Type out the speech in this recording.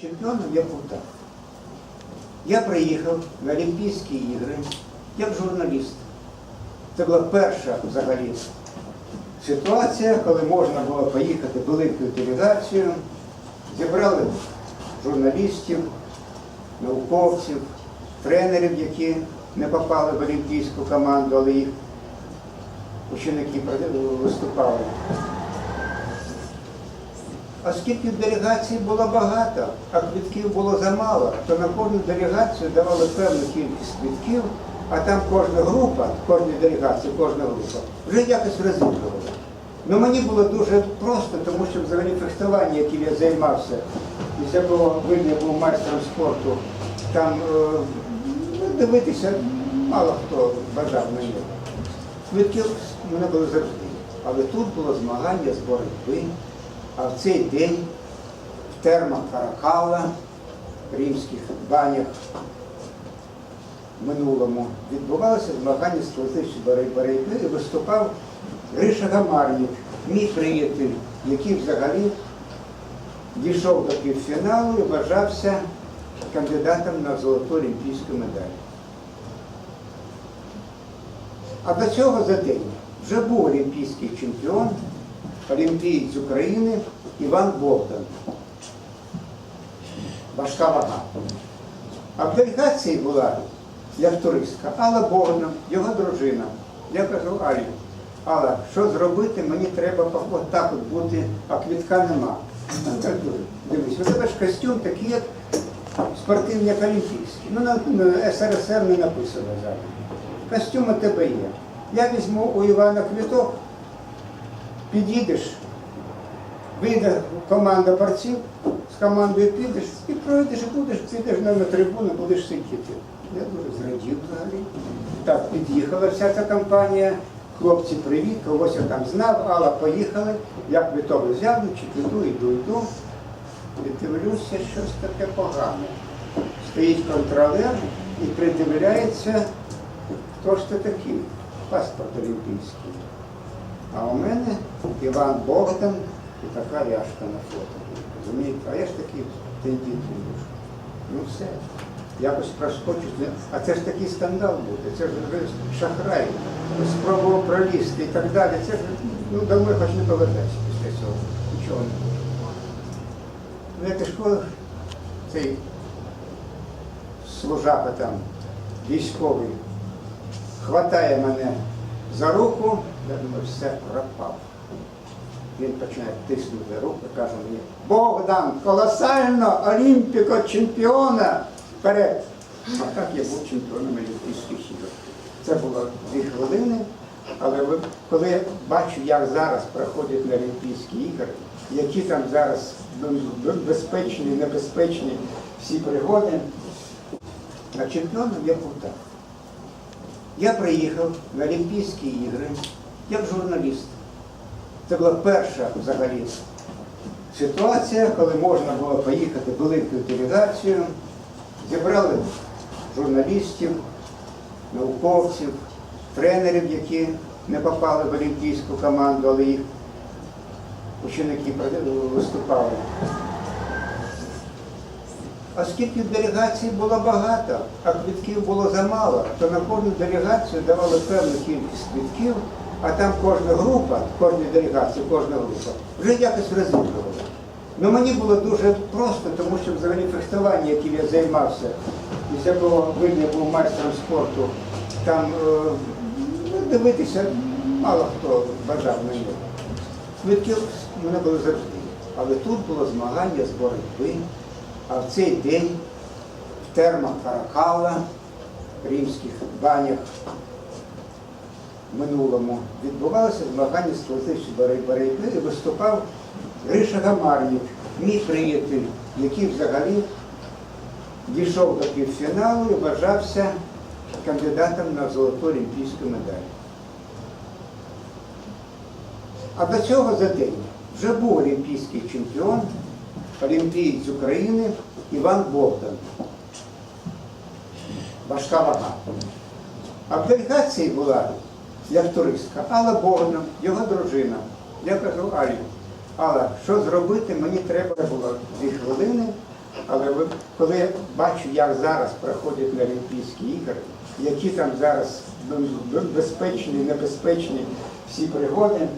Чемпіоном я був так. Я приїхав на Олімпійські ігри як журналіст. Це була перша взагалі ситуація, коли можна було поїхати великою делегацією, зібрали журналістів, науковців, тренерів, які не попали в олімпійську команду, але їх ученики виступали. Оскільки делегацій було багато, а квитків було замало, то на кожну делегацію давали певну кількість квитків, а там кожна група, кожна делегація, кожна група вже якось розігрувала. Ну мені було дуже просто, тому що взагалі фехтування, яким я займався, і це було видно, я був майстром спорту, там е, ну, дивитися мало хто бажав нього. Квитки мене були завжди. Але тут було змагання з боротьби. А в цей день в термах Каракала, римських банях в минулому відбувалося змагання з класичної боротьби і виступав Гриша Гамарнік, мій приятель, який взагалі дійшов до півфіналу і вважався кандидатом на золоту олімпійську медаль. А до цього за день вже був олімпійський чемпіон, олімпієць України Іван Богдан. Важка вага. А в делегації була як туристка Алла Богдан, його дружина. Я кажу, Алі, Алла, що зробити, мені треба от так от бути, а квітка нема. Дивись, у тебе ж костюм такий, як спортивний, як олімпійський. Ну, на, на СРСР не написано зараз. Костюм у тебе є. Я візьму у Івана квіток, підійдеш, вийде команда борців, з командою підеш і пройдеш, і будеш, підеш на трибуну, будеш сидіти. Я дуже зрадів взагалі. Так, під'їхала вся ця компанія. Хлопці, привіт, когось я там знав, Алла, поїхали. Я квиток взяв, чи піду, йду, йду. І дивлюся, щось таке погане. Стоїть контролер і придивляється, хто ж це такий, паспорт олімпійський. А у мене Іван Богдан і така яшка на фото. Розумієте? А я ж такий тендітний душ. Ну все. Якось проскочу. А це ж такий скандал буде. Це ж шахрай, спробував пролізти і так далі. Це ж ну, домой хоч не повертайся після цього. Нічого не буде. Ну, як і школа, цей служака там, військовий, хватає мене за руку, я думаю, все пропав. Він починає тиснути руку, каже мені, Богдан, колосально, олімпіко, чемпіона, вперед. А так я був чемпіоном Олімпійських ігор. Це було дві хвилини, але ви- коли я бачу, як зараз проходять на Олімпійські ігри, які там зараз безпечні, небезпечні всі пригоди, а чемпіоном я був так. Я приїхав на Олімпійські ігри як журналіст. Це була перша взагалі ситуація, коли можна було поїхати великою делегацією, зібрали журналістів, науковців, тренерів, які не попали в олімпійську команду, але їх ученики виступали. Оскільки делегацій було багато, а квитків було замало, то на кожну делегацію давали певну кількість квитків, а там кожна група, кожна делегація, кожна група вже якось розігрувала. Ну мені було дуже просто, тому що взагалі фехтування, яким я займався, і було видно, я був майстром спорту, там е, ну, дивитися мало хто бажав на нього. Квитків мене були завжди. Але тут було змагання з боротьби. А в цей день в термах Каракала, римських банях в минулому відбувалося змагання з класичної боротьби і виступав Гриша Гамарнік, мій приятель, який взагалі дійшов до півфіналу і вважався кандидатом на золоту олімпійську медаль. А до цього за день вже був олімпійський чемпіон, олімпієць України Іван Богдан. Важка вага. А в делегації була як туристка Алла Богдан, його дружина. Я кажу, Алі, Алла, що зробити, мені треба було дві хвилини, Але коли я бачу, як зараз проходять на Олімпійські ігри, які там зараз безпечні, небезпечні всі пригоди,